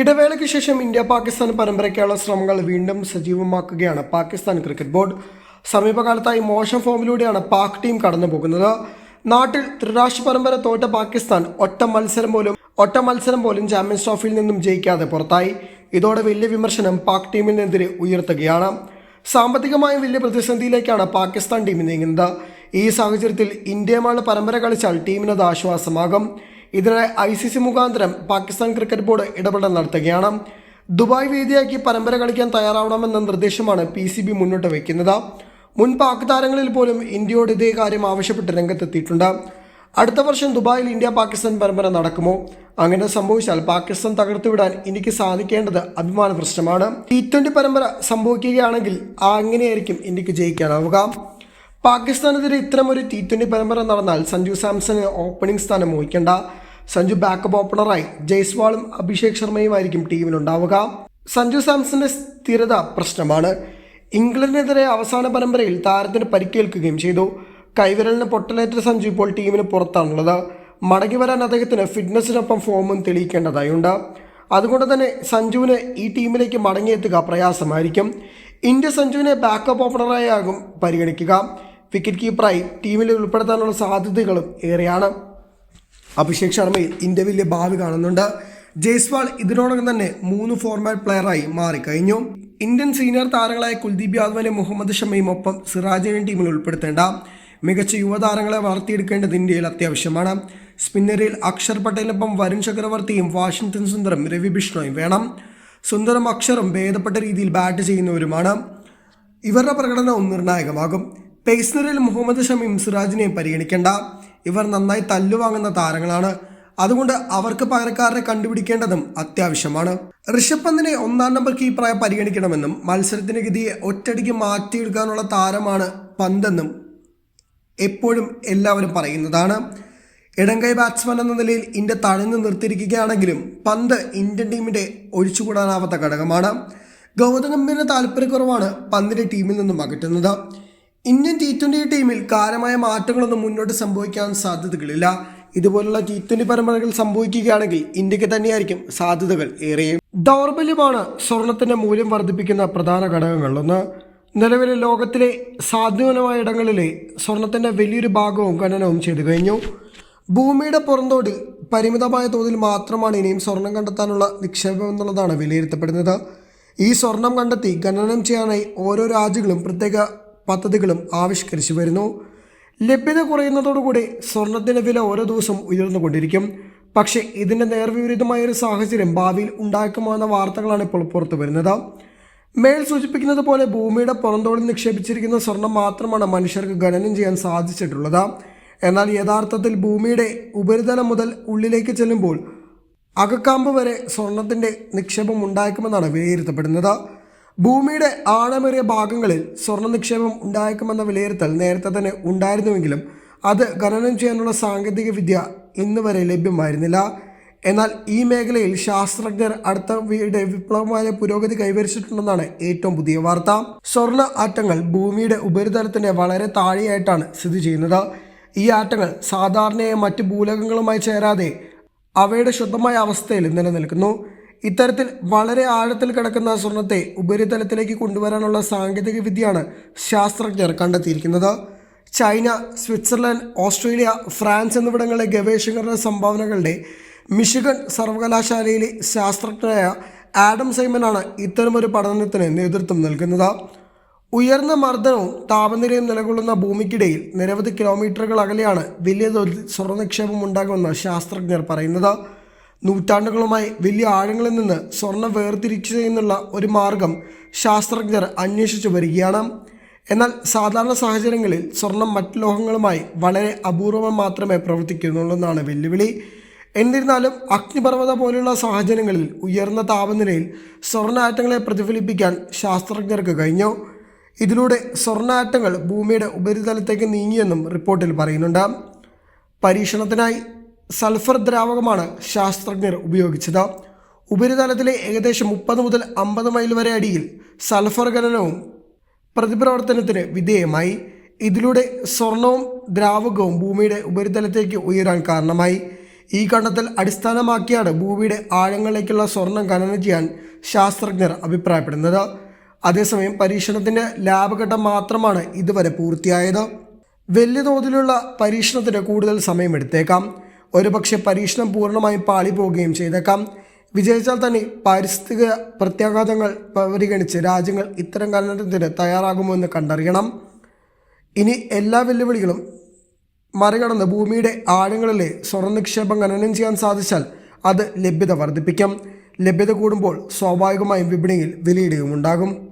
ഇടവേളയ്ക്ക് ശേഷം ഇന്ത്യ പാകിസ്ഥാൻ പരമ്പരയ്ക്കുള്ള ശ്രമങ്ങൾ വീണ്ടും സജീവമാക്കുകയാണ്. പാകിസ്ഥാൻ ക്രിക്കറ്റ് ബോർഡ് സമീപകാലത്തായി മോശം ഫോമിലൂടെയാണ് പാക് ടീം കടന്നു പോകുന്നത് നാട്ടിൽ ത്രിരാഷ്ട്ര പരമ്പര തോറ്റ പാകിസ്ഥാൻ ഒറ്റ മത്സരം പോലും ഒറ്റ മത്സരം പോലും ചാമ്പ്യൻസ് ട്രോഫിയിൽ നിന്നും ജയിക്കാതെ പുറത്തായി. ഇതോടെ വലിയ വിമർശനം പാക് ടീമിനെതിരെ ഉയർത്തുകയാണ്. സാമ്പത്തികമായും വലിയ പ്രതിസന്ധിയിലേക്കാണ് പാകിസ്ഥാൻ ടീം നീങ്ങുന്നത്. ഈ സാഹചര്യത്തിൽ ഇന്ത്യയുമായുള്ള പരമ്പര കളിച്ചാൽ ടീമിനത് ആശ്വാസമാകും. ഇതിനായി ഐ സി സി മുഖാന്തരം പാകിസ്ഥാൻ ക്രിക്കറ്റ് ബോർഡ് ഇടപെടൽ നടത്തുകയാണ്. ദുബായ് വേദിയാക്കി പരമ്പര കളിക്കാൻ തയ്യാറാവണമെന്ന നിർദ്ദേശമാണ് പി സി ബി മുന്നോട്ട് വയ്ക്കുന്നത്. മുൻ പാക് താരങ്ങളിൽ പോലും ഇന്ത്യയോട് ഇതേ കാര്യം ആവശ്യപ്പെട്ട് രംഗത്തെത്തിയിട്ടുണ്ട്. അടുത്ത വർഷം ദുബായിൽ ഇന്ത്യ പാകിസ്ഥാൻ പരമ്പര നടക്കുമോ? അങ്ങനെ സംഭവിച്ചാൽ പാകിസ്ഥാൻ തകർത്തുവിടാൻ എനിക്ക് സാധിക്കേണ്ടത് അഭിമാന പ്രശ്നമാണ്. ടി ട്വന്റി പരമ്പര സംഭവിക്കുകയാണെങ്കിൽ അങ്ങനെയായിരിക്കും ഇന്ത്യയ്ക്ക് ജയിക്കാനാവുക. പാകിസ്ഥാനെതിരെ ഇത്തരമൊരു ടി ട്വന്റി പരമ്പര നടന്നാൽ സഞ്ജു സാംസണ് ഓപ്പണിംഗ് സ്ഥാനം മോഹിക്കേണ്ട സഞ്ജു ബാക്കപ്പ് ഓപ്പണറായി ജയ്സ്വാളും അഭിഷേക് ശർമ്മയുമായിരിക്കും ടീമിലുണ്ടാവുക. സഞ്ജു സാംസന്റെ സ്ഥിരത പ്രശ്നമാണ്. ഇംഗ്ലണ്ടിനെതിരെ അവസാന പരമ്പരയിൽ താരത്തിന് പരിക്കേൽക്കുകയും ചെയ്തു. കൈവിരലിന് പൊട്ടലേറ്റ സഞ്ജു ഇപ്പോൾ ടീമിന് പുറത്താണുള്ളത്. മടങ്ങി വരാൻ അദ്ദേഹത്തിന് ഫിറ്റ്നസിനൊപ്പം ഫോമും തെളിയിക്കേണ്ടതായുണ്ട്. അതുകൊണ്ട് തന്നെ സഞ്ജുവിന് ഈ ടീമിലേക്ക് മടങ്ങിയെത്തുക പ്രയാസമായിരിക്കും. ഇന്ത്യ സഞ്ജുവിനെ ബാക്കപ്പ് ഓപ്പണറായി ആകും പരിഗണിക്കുക. വിക്കറ്റ് കീപ്പറായി ടീമിൽ ഉൾപ്പെടുത്താനുള്ള സാധ്യതകളും ഏറെയാണ്. അഭിഷേക് ശർമ്മയിൽ ഇന്ത്യ വലിയ ഭാവി കാണുന്നുണ്ട്. ജയ്സ്വാൾ ഇതിനോടകം തന്നെ മൂന്ന് ഫോർമാറ്റ് പ്ലെയറായി മാറിക്കഴിഞ്ഞു. ഇന്ത്യൻ സീനിയർ താരങ്ങളായ കുൽദീപ് യാദവിനെ മുഹമ്മദ് ഷമ്മയും ഒപ്പം സിറാജിനെ ടീമിൽ ഉൾപ്പെടുത്തേണ്ട. മികച്ച യുവതാരങ്ങളെ വളർത്തിയെടുക്കേണ്ടത് ഇന്ത്യയിൽ അത്യാവശ്യമാണ്. സ്പിന്നറിൽ അക്ഷർ പട്ടേലിനൊപ്പം വരുൺ ചക്രവർത്തിയും വാഷിംഗ്ടൺ സുന്ദറും രവി ബിഷ്ണോയും വേണം. സുന്ദരം അക്ഷറും ഭേദപ്പെട്ട രീതിയിൽ ബാറ്റ് ചെയ്യുന്നവരുമാണ്. ഇവരുടെ പ്രകടനവും നിർണായകമാകും. പേസ്നറിൽ മുഹമ്മദ് ഷമീം സിറാജിനെയും പരിഗണിക്കേണ്ട. ഇവർ നന്നായി തല്ലുവാങ്ങുന്ന താരങ്ങളാണ്. അതുകൊണ്ട് അവർക്ക് പകരക്കാരനെ കണ്ടുപിടിക്കേണ്ടതും അത്യാവശ്യമാണ്. ഋഷഭ് പന്തിനെ ഒന്നാം നമ്പർ കീപ്പറായി പരിഗണിക്കണമെന്നും മത്സരത്തിന്റെ ഗതിയെ ഒറ്റടിക്ക് മാറ്റിയെടുക്കാനുള്ള താരമാണ് പന്തെന്നും എപ്പോഴും എല്ലാവരും പറയുന്നതാണ്. ഇടംകൈ ബാറ്റ്സ്മാൻ എന്ന നിലയിൽ ഇന്ത്യ തഴഞ്ഞു നിർത്തിയിരിക്കുകയാണെങ്കിലും പന്ത് ഇന്ത്യൻ ടീമിന്റെ ഒഴിച്ചുകൂടാനാവാത്ത ഘടകമാണ്. ഗൗതം ഗംഭീറിന്റെ താല്പര്യക്കുറവാണ് പന്തിന്റെ ടീമിൽ നിന്നും അകറ്റുന്നത്. ഇന്ത്യൻ ടി ട്വന്റി ടീമിൽ കാലമായ മാറ്റങ്ങളൊന്നും മുന്നോട്ട് സംഭവിക്കാൻ സാധ്യതകളില്ല. ഇതുപോലുള്ള ടി ട്വന്റി പരമ്പരകൾ സംഭവിക്കുകയാണെങ്കിൽ ഇന്ത്യയ്ക്ക് തന്നെയായിരിക്കും സാധ്യതകൾ ഏറെയും. ദൗർബല്യമാണ് സ്വർണത്തിന്റെ മൂല്യം വർദ്ധിപ്പിക്കുന്ന പ്രധാന ഘടകങ്ങളിലൊന്ന്. നിലവിലെ ലോകത്തിലെ സാധ്യമായ ഇടങ്ങളിലെ സ്വർണത്തിന്റെ വലിയൊരു ഭാഗവും ഖനനവും ചെയ്തു കഴിഞ്ഞു. ഭൂമിയുടെ പുറന്തോടിൽ പരിമിതമായ തോതിൽ മാത്രമാണ് ഇനിയും സ്വർണം കണ്ടെത്താനുള്ള നിക്ഷേപം എന്നുള്ളതാണ് വിലയിരുത്തപ്പെടുന്നത്. ഈ സ്വർണം കണ്ടെത്തി ഖനനം ചെയ്യാനായി ഓരോ രാജ്യങ്ങളും പ്രത്യേക പദ്ധതികളും ആവിഷ്കരിച്ചു വരുന്നു. ലഭ്യത കുറയുന്നതോടുകൂടി സ്വർണത്തിന്റെ വില ഓരോ ദിവസം ഉയർന്നുകൊണ്ടിരിക്കും. പക്ഷേ ഇതിന്റെ നേർവിപരീതമായ ഒരു സാഹചര്യം ഭാവിയിൽ ഉണ്ടാക്കുമെന്ന വാർത്തകളാണ് ഇപ്പോൾ പുറത്തു വരുന്നത്. മേൽ സൂചിപ്പിക്കുന്നത് പോലെ ഭൂമിയുടെ പുറന്തോളിൽ നിക്ഷേപിച്ചിരിക്കുന്ന സ്വർണം മാത്രമാണ് മനുഷ്യർക്ക് ഖനനം ചെയ്യാൻ സാധിച്ചിട്ടുള്ളത്. എന്നാൽ യഥാർത്ഥത്തിൽ ഭൂമിയുടെ ഉപരിതലം മുതൽ ഉള്ളിലേക്ക് ചെല്ലുമ്പോൾ അകക്കാമ്പ് വരെ സ്വർണത്തിന്റെ നിക്ഷേപം ഉണ്ടാക്കുമെന്നാണ് വിലയിരുത്തപ്പെടുന്നത്. ഭൂമിയുടെ ആഴമേറിയ ഭാഗങ്ങളിൽ സ്വർണ നിക്ഷേപം ഉണ്ടായേക്കുമെന്ന വിലയിരുത്തൽ നേരത്തെ തന്നെ ഉണ്ടായിരുന്നുവെങ്കിലും അത് ഖനനം ചെയ്യാനുള്ള സാങ്കേതിക വിദ്യ ഇന്ന് വരെ ലഭ്യമായിരുന്നില്ല. എന്നാൽ ഈ മേഖലയിൽ ശാസ്ത്രജ്ഞർ അടുത്ത വീട് വിപ്ലവമായ പുരോഗതി കൈവരിച്ചിട്ടുണ്ടെന്നാണ് ഏറ്റവും പുതിയ വാർത്ത. സ്വർണ ആറ്റങ്ങൾ ഭൂമിയുടെ ഉപരിതലത്തിന്റെ വളരെ താഴെയായിട്ടാണ് സ്ഥിതി ചെയ്യുന്നത്. ഈ ആറ്റങ്ങൾ സാധാരണയായി മറ്റ് ഭൂലകങ്ങളുമായി ചേരാതെ അവയുടെ ശുദ്ധമായ അവസ്ഥയിൽ നിലനിൽക്കുന്നു. ഇത്തരത്തിൽ വളരെ ആഴത്തിൽ കിടക്കുന്ന സ്വർണത്തെ ഉപരിതലത്തിലേക്ക് കൊണ്ടുവരാനുള്ള സാങ്കേതിക വിദ്യയാണ് ശാസ്ത്രജ്ഞർ കണ്ടെത്തിയിരിക്കുന്നത്. ചൈന സ്വിറ്റ്സർലൻഡ് ഓസ്ട്രേലിയ ഫ്രാൻസ് എന്നിവിടങ്ങളിലെ ഗവേഷകരുടെ സംഭാവനകളുടെ മിഷിഗൺ സർവകലാശാലയിലെ ശാസ്ത്രജ്ഞരായ ആഡം സൈമനാണ് ഇത്തരമൊരു പഠനത്തിന് നേതൃത്വം നൽകുന്നത്. ഉയർന്ന മർദ്ദവും താപനിലയും നിലകൊള്ളുന്ന ഭൂമിക്കിടയിൽ നിരവധി കിലോമീറ്ററുകൾ അകലെയാണ് വലിയ തോതിൽ സ്വർണ നിക്ഷേപം ഉണ്ടാകുമെന്ന് ശാസ്ത്രജ്ഞർ പറയുന്നത്. നൂറ്റാണ്ടുകളുമായി വലിയ ആഴങ്ങളിൽ നിന്ന് സ്വർണം വേർതിരിക്കുന്നതിനുള്ള ഒരു മാർഗം ശാസ്ത്രജ്ഞർ അന്വേഷിച്ചു വരികയാണ്. എന്നാൽ സാധാരണ സാഹചര്യങ്ങളിൽ സ്വർണം മറ്റ് ലോഹങ്ങളുമായി വളരെ അപൂർവം മാത്രമേ പ്രവർത്തിക്കുന്നുള്ളൂ എന്നാണ് വെല്ലുവിളി. എന്നിരുന്നാലും അഗ്നിപർവത പോലുള്ള സാഹചര്യങ്ങളിൽ ഉയർന്ന താപനിലയിൽ സ്വർണാറ്റങ്ങളെ പ്രതിഫലിപ്പിക്കാൻ ശാസ്ത്രജ്ഞർക്ക് കഴിഞ്ഞു. ഇതിലൂടെ സ്വർണാറ്റങ്ങൾ ഭൂമിയുടെ ഉപരിതലത്തേക്ക് നീങ്ങിയെന്നും റിപ്പോർട്ടിൽ പറയുന്നുണ്ട്. പരീക്ഷണത്തിനായി സൾഫർ ദ്രാവകമാണ് ശാസ്ത്രജ്ഞർ ഉപയോഗിച്ചത്. ഉപരിതലത്തിലെ ഏകദേശം മുപ്പത് മുതൽ അമ്പത് മൈൽ വരെ അടിയിൽ സൾഫർ ഖനനവും പ്രതിപ്രവർത്തനത്തിന് വിധേയമായി. ഇതിലൂടെ സ്വർണവും ദ്രാവകവും ഭൂമിയുടെ ഉപരിതലത്തേക്ക് ഉയരാൻ കാരണമായി. ഈ കണ്ടെത്തൽ അടിസ്ഥാനമാക്കിയാണ് ഭൂമിയുടെ ആഴങ്ങളിലേക്കുള്ള സ്വർണം ഖനനം ചെയ്യാൻ ശാസ്ത്രജ്ഞർ അഭിപ്രായപ്പെടുന്നത്. അതേസമയം പരീക്ഷണത്തിന്റെ ലാഭഘട്ടം മാത്രമാണ് ഇതുവരെ പൂർത്തിയായത്. വലിയ തോതിലുള്ള പരീക്ഷണത്തിന് കൂടുതൽ സമയമെടുത്തേക്കാം. ഒരുപക്ഷെ പരീക്ഷണം പൂർണമായും പാളിപ്പോവുകയും ചെയ്തേക്കാം. വിജയിച്ചാൽ തന്നെ പാരിസ്ഥിതിക പ്രത്യാഘാതങ്ങൾ പരിഗണിച്ച് രാജ്യങ്ങൾ ഇത്തരം കാലഘട്ടത്തിന് തയ്യാറാകുമോ എന്ന് കണ്ടറിയണം. ഇനി എല്ലാ വെല്ലുവിളികളും മറികടന്ന് ഭൂമിയുടെ ആഴങ്ങളിലെ സ്വർണ നിക്ഷേപം ഖനനം ചെയ്യാൻ സാധിച്ചാൽ അത് ലഭ്യത വർദ്ധിപ്പിക്കാം. ലഭ്യത കൂടുമ്പോൾ സ്വാഭാവികമായും വിപണിയിൽ വിലയിടിവും ഉണ്ടാകും